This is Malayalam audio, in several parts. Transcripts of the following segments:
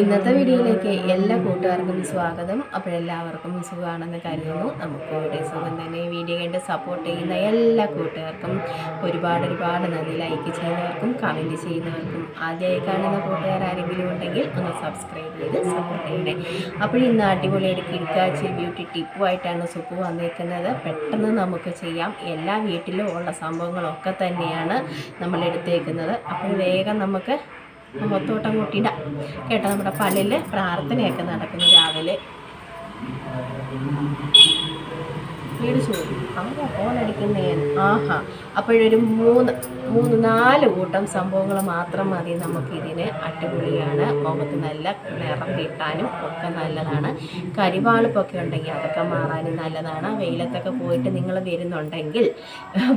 ഇന്നത്തെ വീഡിയോയിലേക്ക് എല്ലാ കൂട്ടുകാർക്കും സ്വാഗതം. അപ്പോൾ എല്ലാവർക്കും സുഖമാണെന്ന് കരുതുന്നു. നമുക്ക് ഇവിടെ സുഖം തന്നെ വീഡിയോ കണ്ട് സപ്പോർട്ട് ചെയ്യുന്ന എല്ലാ കൂട്ടുകാർക്കും ഒരുപാട് ഒരുപാട് നന്ദി. ലൈക്ക് ചെയ്യുന്നവർക്കും കമന്റ് ചെയ്യുന്നവർക്കും ആദ്യമായി കാണുന്ന കൂട്ടുകാർ ആരെങ്കിലും ഉണ്ടെങ്കിൽ ഒന്ന് സബ്സ്ക്രൈബ് ചെയ്ത് സപ്പോർട്ട് ചെയ്യണേ. അപ്പോൾ ഇന്ന് അടിപൊളിയായിട്ട് കിടക്കാച്ചി ബ്യൂട്ടി ടിപ്പുമായിട്ടാണ് സുപ്പ് വന്നിരിക്കുന്നത്. പെട്ടെന്ന് നമുക്ക് ചെയ്യാം. എല്ലാ വീട്ടിലും ഉള്ള സംഭവങ്ങളൊക്കെ തന്നെയാണ് നമ്മൾ എടുത്തേക്കുന്നത്. അപ്പോൾ വേഗം നമുക്ക് മുഖത്തോട്ടം കൂട്ടിയിടാം. കേട്ടോ നമ്മുടെ പള്ളിയിൽ പ്രാർത്ഥനയൊക്കെ നടക്കുന്നു രാവിലെ. വീട് ചോദിക്കും ആരാ ഫോണടിക്കുന്നേ ആഹാ. അപ്പോഴൊരു മൂന്ന് മൂന്ന് നാല് കൂട്ടം സംഭവങ്ങൾ മാത്രം മതി. നമുക്കിതിന് അടിപൊളിയാണ്. മുഖത്ത് നല്ല നിറം കിട്ടാനും ഒക്കെ നല്ലതാണ്. കരിവാളിപ്പൊക്കെ ഉണ്ടെങ്കിൽ അതൊക്കെ മാറാനും നല്ലതാണ്. വെയിലത്തൊക്കെ പോയിട്ട് നിങ്ങൾ വരുന്നുണ്ടെങ്കിൽ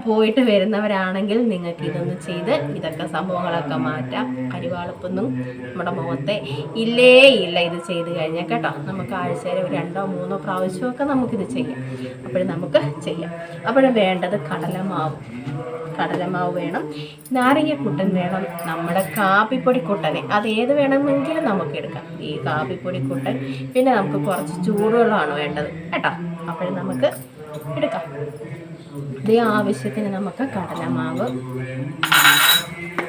പോയിട്ട് വരുന്നവരാണെങ്കിൽ നിങ്ങൾക്ക് ഇതൊന്ന് ചെയ്ത് ഇതൊക്കെ സംഭവങ്ങളൊക്കെ മാറ്റാം. കരിവാളിപ്പൊന്നും നമ്മുടെ മുഖത്തെ ഇല്ലേ ഇല്ല ഇത് ചെയ്ത് കഴിഞ്ഞാൽ കേട്ടോ. നമുക്ക് ആഴ്ചയിൽ രണ്ടോ മൂന്നോ പ്രാവശ്യമൊക്കെ നമുക്കിത് ചെയ്യാം. അപ്പോൾ നമുക്ക് ചെയ്യാം. അപ്പോൾ വേണ്ടത് കടലമാവ്. കടലമാവ് വേണം. നാരങ്ങക്കുട്ടൻ വേണം. നമ്മുടെ കാപ്പിപ്പൊടി കുട്ടനെ അത് ഏത് വേണമെങ്കിലും നമുക്ക് എടുക്കാം. ഈ കാപ്പിപ്പൊടി കുട്ടൻ പിന്നെ നമുക്ക് കുറച്ച് ചൂടുവെള്ളമാണ് വേണ്ടത്. കേട്ടോ? അപ്പോൾ നമുക്ക് എടുക്കാം. ഇതേ ആവശ്യത്തിന് നമുക്ക് കടലമാവ്.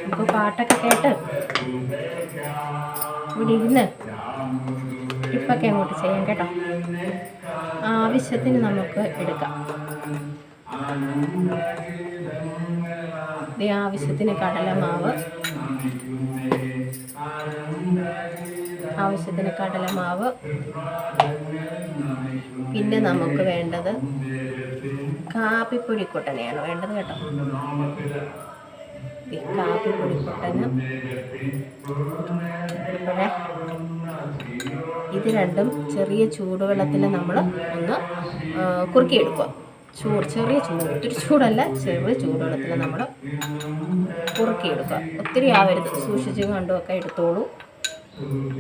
നമുക്ക് പാട്ടൊക്കെ കേട്ട്. ഇവിടെ ഇരുന്ന്. ട്രിപ്പൊക്കെ അങ്ങോട്ട് ചെയ്യാം കേട്ടോ. ആവശ്യത്തിന് നമുക്ക് എടുക്കാം. ദേ ആവശ്യത്തിന് കടലമാവ്. ആവശ്യത്തിന് കടലമാവ്. പിന്നെ നമുക്ക് വേണ്ടത് കാപ്പിപ്പൊടി കുട്ടനെയാണ് വേണ്ടത് കേട്ടോ. ഈ കാപ്പിപ്പൊടി കുട്ടന് ഇപ്പോഴേ ഇത് രണ്ടും ചെറിയ ചൂടുവെള്ളത്തിൽ നമ്മൾ ഒന്ന് കുറുക്കിയെടുക്കുക. ചൂട് ചെറിയ ചൂട് ഒത്തിരി ചൂടല്ല ചെറിയ ചൂടുവെള്ളത്തിൽ നമ്മൾ കുറുക്കിയെടുക്കുക. ഒത്തിരി ആവരുത്. സൂക്ഷിച്ചും കണ്ടുമൊക്കെ എടുത്തോളൂ.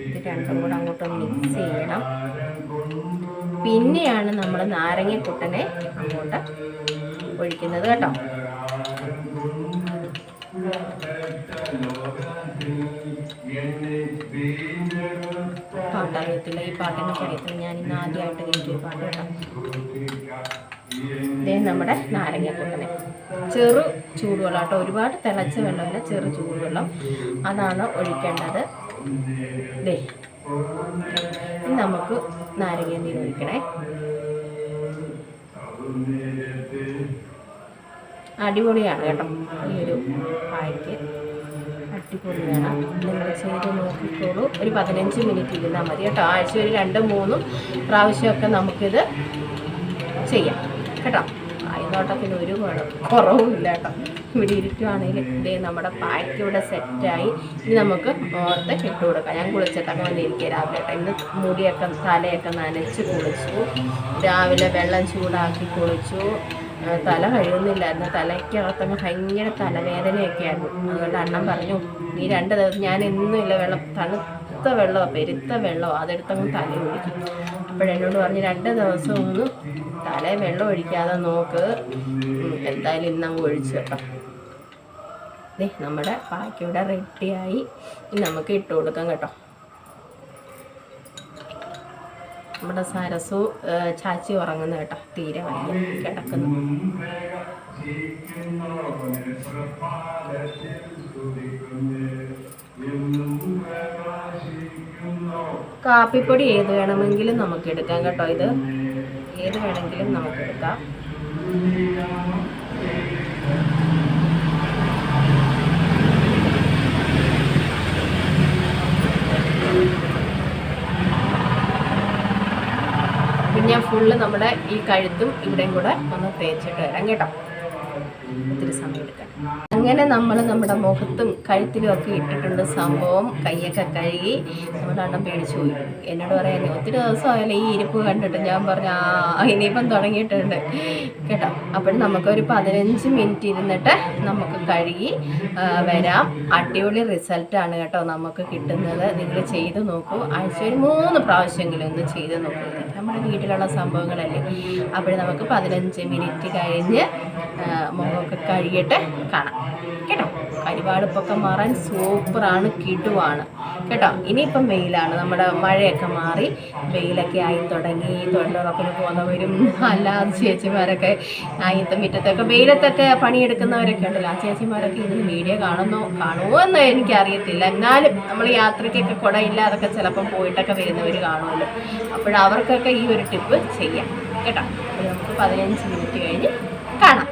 ഇത് രണ്ടും കൂടെ അങ്ങോട്ട് മിക്സ് ചെയ്യണം. പിന്നെയാണ് നമ്മൾ നാരങ്ങ അങ്ങോട്ട് ഒഴിക്കുന്നത് കേട്ടോ. പാട്ടറിയത്തില്ല ഈ പാട്ടിന്റെ അറിയത്തില്ല ഞാൻ ഇന്ന് ആദ്യമായിട്ട് കേട്ടൊരു പാട്ട് കേട്ടോ. ഇതേ നമ്മുടെ നാരങ്ങക്കുട്ടനെ. ചെറു ചൂടുവെള്ളം കേട്ടോ. ഒരുപാട് തിളച്ച വെള്ളമല്ല ചെറു ചൂടുവെള്ളം. അതാണ് ഒഴിക്കേണ്ടത്. ദേ നമുക്ക് നാരങ്ങ നീര് ഒഴിക്കണേ. അടിപൊളിയാണ് കേട്ടോ ഈ ഒരു പായ്ക്ക്. അടിപൊളിയാണ് നിങ്ങൾ ചെയ്ത് നോക്കിക്കോളൂ. ഒരു പതിനഞ്ച് മിനിറ്റ് ഇരുന്നാൽ മതി കേട്ടോ. ആഴ്ച ഒരു രണ്ടും മൂന്നും പ്രാവശ്യമൊക്കെ നമുക്കിത് ചെയ്യാം. കേട്ടോ? ആയുധോട്ടത്തിന് ഒരു കുറവുമില്ല കേട്ടോ. ഇവിടെ ഇരിക്കുവാണെങ്കിൽ ഇതേ നമ്മുടെ പായ്ക്ക് ഇവിടെ സെറ്റായി. ഇനി നമുക്ക് ഓർത്ത് ഇട്ട് കൊടുക്കാം. ഞാൻ കുളിച്ചിട്ടൊക്കെ വന്നിരിക്കുക രാവിലെ കേട്ടോ. ഇന്ന് മുടിയൊക്കെ തലയൊക്കെ നനച്ച് കുളിച്ചു. രാവിലെ വെള്ളം ചൂടാക്കി കുളിച്ചു. തല കഴുകുന്നില്ലായിരുന്നു തലയ്ക്കകത്തങ്ങ് ഭയങ്കര തലവേദനയൊക്കെ ആയിരുന്നു അതുകൊണ്ട് അണ്ണൻ പറഞ്ഞു നീ രണ്ട് ദിവസം ഞാൻ എന്നും ഇല്ല വെള്ളം തണുത്ത വെള്ളമോ പെരുത്ത വെള്ളമോ. അതെടുത്തങ്ങ് തല ഒഴിക്കും. അപ്പോഴെന്നോട് പറഞ്ഞു രണ്ട് ദിവസം ഒന്ന് തല വെള്ളം ഒഴിക്കാതെ നോക്ക്. എന്തായാലും ഇന്നങ്ങ് ഒഴിച്ചു കേട്ടോ നമ്മുടെ പാക്ക് റെഡിയായി. നമുക്ക് ഇട്ട് കൊടുക്കാം കേട്ടോ. നമ്മുടെ സരസു ചാച്ചി ഉറങ്ങുന്ന കേട്ടോ. തീരെ വയ്യ. കിടക്കുന്നു. കാപ്പിപ്പൊടി ഏത് വേണമെങ്കിലും നമുക്ക് എടുക്കാം കേട്ടോ ഇത്. ഏത് വേണമെങ്കിലും നമുക്ക് എടുക്കാം പിന്നെ ഞാൻ ഫുള്ള് നമ്മുടെ ഈ കഴുത്തും ഇവിടെയും കൂടെ ഒന്ന് തേച്ചിട്ട് വരാം കേട്ടോ. ഒത്തിരി സമയം എടുക്കാം അങ്ങനെ നമ്മൾ നമ്മുടെ മുഖത്തും കഴുത്തിലും ഒക്കെ ഇട്ടിട്ടുണ്ട് സംഭവം. കൈയൊക്കെ കഴുകി നമ്മുടെ അണ്ണം പേടിച്ചു പോയി. എന്നോട് പറയാൻ ഒത്തിരി ദിവസമായാലും ഈ ഇരിപ്പ് കണ്ടിട്ട്. ഞാൻ പറഞ്ഞു ആ ഇനിയിപ്പം തുടങ്ങിയിട്ടുണ്ട്. കേട്ടോ? അപ്പോൾ നമുക്കൊരു പതിനഞ്ച് മിനിറ്റ് ഇരുന്നിട്ട് നമുക്ക് കഴുകി വരാം. അടിപൊളി റിസൾട്ടാണ് കേട്ടോ നമുക്ക് കിട്ടുന്നത്. നിങ്ങൾ ചെയ്ത് നോക്കൂ. ആഴ്ച ഒരു മൂന്ന് പ്രാവശ്യമെങ്കിലും ഒന്ന് ചെയ്ത് നോക്കൂ. നമ്മുടെ വീട്ടിലുള്ള സംഭവങ്ങളല്ലേ? അപ്പോഴും നമുക്ക് പതിനഞ്ച് മിനിറ്റ് കഴിഞ്ഞ് മുഖമൊക്കെ കഴുകിയിട്ട് കാണാം. കേട്ടോ. കരി കരിവാളിപ്പൊക്കെ മാറാൻ സൂപ്പറാണ് കിടുവാണ്. കേട്ടോ ഇനിയിപ്പം വെയിലാണ്. നമ്മുടെ മഴയൊക്കെ മാറി വെയിലൊക്കെ ആയി തുടങ്ങി. തൊഴിലുറപ്പിന് പോകുന്നവരും അല്ലാതെ ചേച്ചിമാരൊക്കെ ആയിത്തും മുറ്റത്തൊക്കെ വെയിലത്തൊക്കെ പണിയെടുക്കുന്നവരൊക്കെ ഉണ്ടല്ലോ. ആ ചേച്ചിമാരൊക്കെ ഇതിന് വീഡിയോ കാണുന്നോ കാണുമോ എന്ന് എനിക്കറിയത്തില്ല. എന്നാലും നമ്മൾ യാത്രയ്ക്കൊക്കെ കുടയില്ലാതൊക്കെ ചിലപ്പം പോയിട്ടൊക്കെ വരുന്നവർ കാണുമല്ലോ. അപ്പോഴവർക്കൊക്കെ ഈ ഒരു ടിപ്പ് ചെയ്യാം. കേട്ടോ നമുക്ക് പതിനഞ്ച് മിനിറ്റ് കഴിഞ്ഞ് കാണാം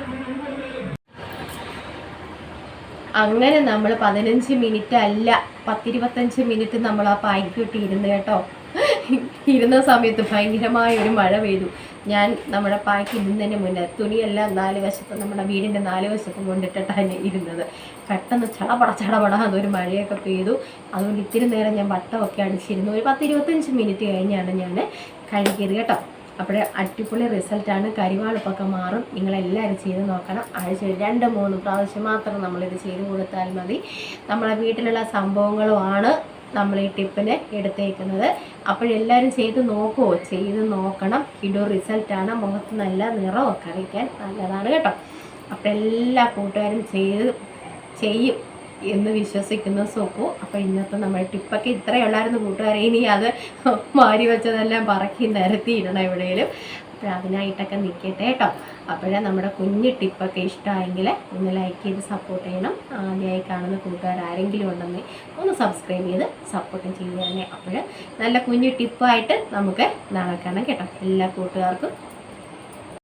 അങ്ങനെ നമ്മൾ പതിനഞ്ച് മിനിറ്റ് അല്ല പത്തിരുപത്തഞ്ച് മിനിറ്റ് നമ്മൾ ആ പായ്ക്ക് ഇരുന്ന് കേട്ടോ. ഇരുന്ന സമയത്ത് ഭയങ്കരമായ ഒരു മഴ പെയ്തു. ഞാൻ നമ്മുടെ പായ്ക്ക് ഇരുന്നതിന് മുന്നേ തുണിയെല്ലാം നാല് വശത്ത് നമ്മുടെ വീടിന്റെ നാല് വശത്തും കൊണ്ടിട്ടിട്ടാണ് ഇരുന്നത്. പെട്ടെന്ന് ചടപട ചടപട അതൊരു മഴയൊക്കെ പെയ്തു. അതുകൊണ്ട് ഇത്തിരി നേരം ഞാൻ വട്ടമൊക്കെ അടിച്ചിരുന്നു. ഒരു പത്ത് ഇരുപത്തഞ്ച് മിനിറ്റ് കഴിഞ്ഞാണ് ഞാൻ കഴുകിയത് കേട്ടോ. അപ്പോൾ അടിപൊളി റിസൾട്ടാണ്. കരിവാളുപ്പൊക്കെ മാറും. നിങ്ങളെല്ലാവരും ചെയ്ത് നോക്കണം. ആഴ്ച രണ്ട് മൂന്ന് പ്രാവശ്യം മാത്രം നമ്മളിത് ചെയ്ത് കൊടുത്താൽ മതി. നമ്മളെ വീട്ടിലുള്ള സംഭവങ്ങളുമാണ് നമ്മൾ ഈ ടിപ്പിന് എടുത്തേക്കുന്നത്. അപ്പോഴെല്ലാവരും ചെയ്ത് നോക്കുമോ ചെയ്ത് നോക്കണം. കിടു റിസൾട്ടാണ്. മുഖത്ത് നല്ല നിറമൊക്കെ അറിയിക്കാൻ നല്ലതാണ് കേട്ടോ. അപ്പോൾ എല്ലാ കൂട്ടുകാരും ചെയ്ത് ചെയ്യും. എന്ന് വിശ്വസിക്കുന്ന സോപ്പു. അപ്പോൾ ഇന്നത്തെ നമ്മൾ ടിപ്പൊക്കെ ഇത്രയേ ഉള്ളായിരുന്നു കൂട്ടുകാരെ. ഇനി അത് മാരി വെച്ചതെല്ലാം പറക്കി നിരത്തി ഇടണം എവിടെയെങ്കിലും. അപ്പോൾ അതിനായിട്ടൊക്കെ നിൽക്കട്ടെ കേട്ടോ. അപ്പോഴേ നമ്മുടെ കുഞ്ഞ് ടിപ്പൊക്കെ ഇഷ്ടമായെങ്കിൽ ഒന്ന് ലൈക്ക് ചെയ്ത് സപ്പോർട്ട് ചെയ്യണം. ആദ്യമായി കാണുന്ന കൂട്ടുകാർ ആരെങ്കിലും ഉണ്ടെങ്കിൽ ഒന്ന് സബ്സ്ക്രൈബ് ചെയ്ത് സപ്പോർട്ടും തന്നെ. അപ്പോൾ നല്ല കുഞ്ഞു ടിപ്പായിട്ട് നമുക്ക് നാളെ കേട്ടോ. എല്ലാ കൂട്ടുകാർക്കും